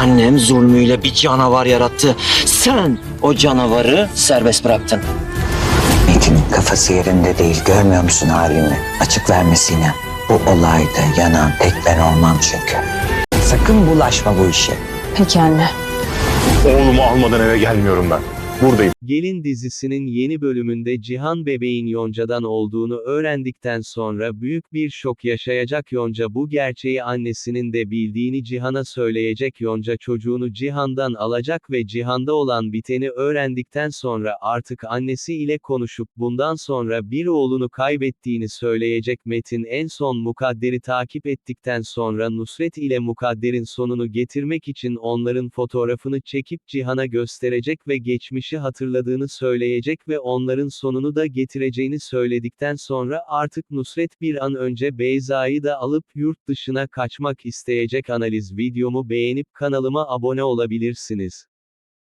Annem zulmüyle bir canavar yarattı. Sen o canavarı serbest bıraktın. Metin'in kafası yerinde değil. Görmüyor musun halini? Açık verme Sinem. Bu olayda yanan tek ben olmam çünkü. Sakın bulaşma bu işe. Peki anne. Oğlumu almadan eve gelmiyorum ben. Buradayım. Gelin dizisinin yeni bölümünde Cihan bebeğin Yonca'dan olduğunu öğrendikten sonra büyük bir şok yaşayacak Yonca bu gerçeği annesinin de bildiğini Cihan'a söyleyecek Yonca çocuğunu Cihan'dan alacak ve Cihan'da olan biteni öğrendikten sonra artık annesi ile konuşup bundan sonra bir oğlunu kaybettiğini söyleyecek Metin en son Mukadder'i takip ettikten sonra Nusret ile Mukadder'in sonunu getirmek için onların fotoğrafını çekip Cihan'a gösterecek ve geçmişi hatırladığını söyleyecek ve onların sonunu da getireceğini söyledikten sonra artık Nusret bir an önce Beyza'yı da alıp yurt dışına kaçmak isteyecek analiz videomu beğenip kanalıma abone olabilirsiniz.